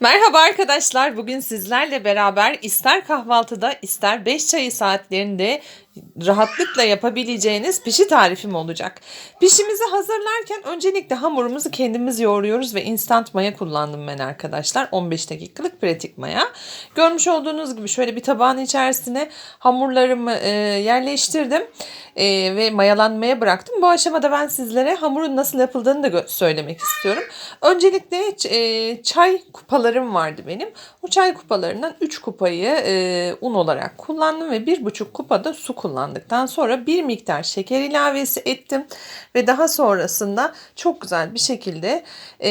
Merhaba arkadaşlar. Bugün sizlerle beraber ister kahvaltıda ister 5 çayı saatlerinde rahatlıkla yapabileceğiniz pişi tarifim olacak. Pişimizi hazırlarken öncelikle hamurumuzu kendimiz yoğuruyoruz ve instant maya kullandım ben arkadaşlar. 15 dakikalık pratik maya. Görmüş olduğunuz gibi şöyle bir tabağın içerisine hamurlarımı e, yerleştirdim e, ve mayalanmaya bıraktım. Bu aşamada ben sizlere hamurun nasıl yapıldığını da söylemek istiyorum. Öncelikle e, çay kupalarım vardı benim. O çay kupalarından 3 kupayı un olarak kullandım ve 1,5 kupada su kullandıktan sonra bir miktar şeker ilavesi ettim ve daha sonrasında çok güzel bir şekilde e,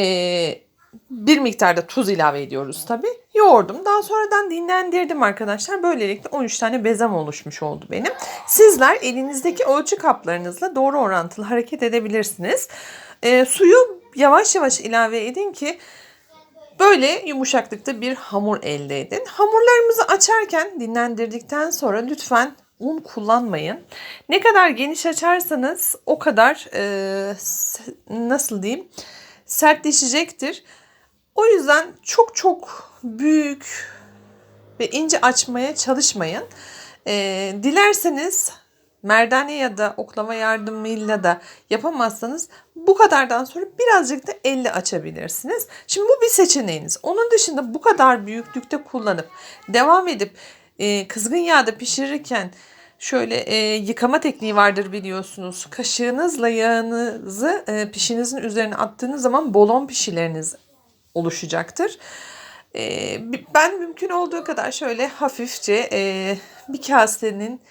bir miktarda tuz ilave ediyoruz tabi. Yoğurdum. Daha sonradan dinlendirdim arkadaşlar. Böylelikle 13 tane bezem oluşmuş oldu benim. Sizler elinizdeki ölçü kaplarınızla doğru orantılı hareket edebilirsiniz. E, suyu yavaş yavaş ilave edin ki Böyle yumuşaklıkta bir hamur elde edin. Hamurlarımızı açarken dinlendirdikten sonra lütfen un kullanmayın. Ne kadar geniş açarsanız o kadar e, nasıl diyeyim sertleşecektir. O yüzden çok çok büyük ve ince açmaya çalışmayın. E, dilerseniz merdane ya da oklava yardımıyla da yapamazsanız bu kadardan sonra birazcık da elle açabilirsiniz. Şimdi bu bir seçeneğiniz. Onun dışında bu kadar büyüklükte kullanıp devam edip e, kızgın yağda pişirirken şöyle e, yıkama tekniği vardır biliyorsunuz. Kaşığınızla yağınızı e, pişinizin üzerine attığınız zaman bolon pişileriniz oluşacaktır. Ee, ben mümkün olduğu kadar şöyle hafifçe e, bir kasenin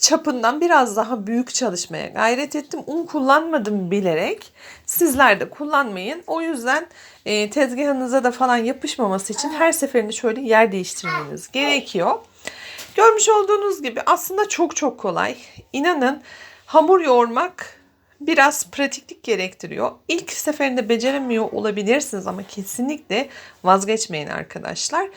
çapından biraz daha büyük çalışmaya gayret ettim. Un kullanmadım bilerek. Sizler de kullanmayın. O yüzden e, tezgahınıza da falan yapışmaması için her seferinde şöyle yer değiştirmeniz gerekiyor. Görmüş olduğunuz gibi aslında çok çok kolay. İnanın hamur yoğurmak biraz pratiklik gerektiriyor. İlk seferinde beceremiyor olabilirsiniz ama kesinlikle vazgeçmeyin arkadaşlar.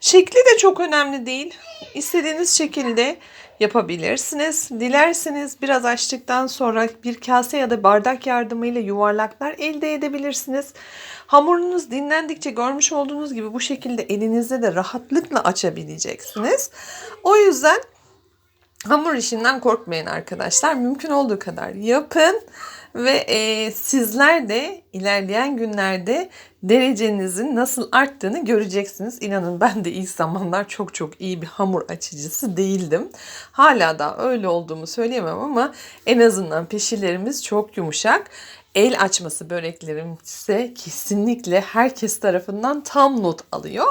Şekli de çok önemli değil. İstediğiniz şekilde yapabilirsiniz. Dilerseniz biraz açtıktan sonra bir kase ya da bardak yardımıyla yuvarlaklar elde edebilirsiniz. Hamurunuz dinlendikçe görmüş olduğunuz gibi bu şekilde elinizde de rahatlıkla açabileceksiniz. O yüzden Hamur işinden korkmayın arkadaşlar. Mümkün olduğu kadar yapın ve e, sizler de ilerleyen günlerde derecenizin nasıl arttığını göreceksiniz. İnanın ben de ilk zamanlar çok çok iyi bir hamur açıcısı değildim. Hala da öyle olduğumu söyleyemem ama en azından pişilerimiz çok yumuşak. El açması böreklerim ise kesinlikle herkes tarafından tam not alıyor.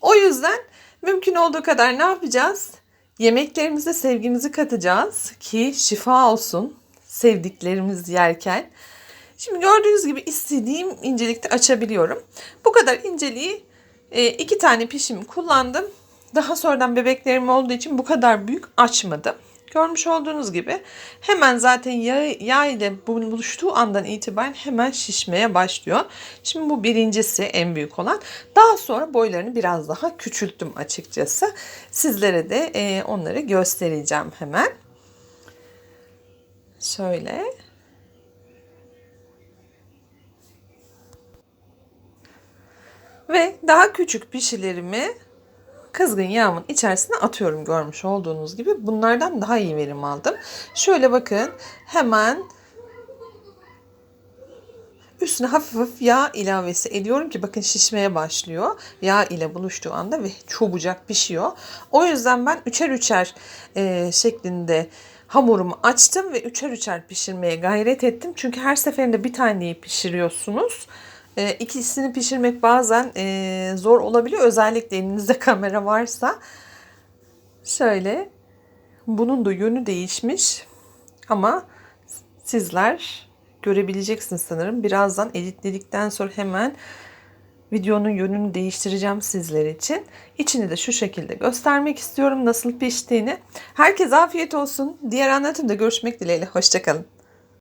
O yüzden mümkün olduğu kadar ne yapacağız? Yemeklerimize sevgimizi katacağız ki şifa olsun sevdiklerimiz yerken. Şimdi gördüğünüz gibi istediğim incelikte açabiliyorum. Bu kadar inceliği e, iki tane pişim kullandım. Daha sonradan bebeklerim olduğu için bu kadar büyük açmadım. Görmüş olduğunuz gibi hemen zaten yağ, yağ ile buluştuğu andan itibaren hemen şişmeye başlıyor. Şimdi bu birincisi en büyük olan. Daha sonra boylarını biraz daha küçülttüm açıkçası. Sizlere de e, onları göstereceğim hemen. Şöyle. Ve daha küçük pişilerimi kızgın yağımın içerisine atıyorum görmüş olduğunuz gibi. Bunlardan daha iyi verim aldım. Şöyle bakın hemen üstüne hafif hafif yağ ilavesi ediyorum ki bakın şişmeye başlıyor. Yağ ile buluştuğu anda ve çabucak pişiyor. O yüzden ben üçer üçer e, şeklinde hamurumu açtım ve üçer üçer pişirmeye gayret ettim. Çünkü her seferinde bir taneyi pişiriyorsunuz. E, ikisini pişirmek bazen e, zor olabiliyor. Özellikle elinizde kamera varsa. Şöyle. Bunun da yönü değişmiş. Ama sizler görebileceksiniz sanırım. Birazdan editledikten sonra hemen videonun yönünü değiştireceğim sizler için. İçini de şu şekilde göstermek istiyorum nasıl piştiğini. Herkese afiyet olsun. Diğer anlatımda görüşmek dileğiyle. Hoşçakalın.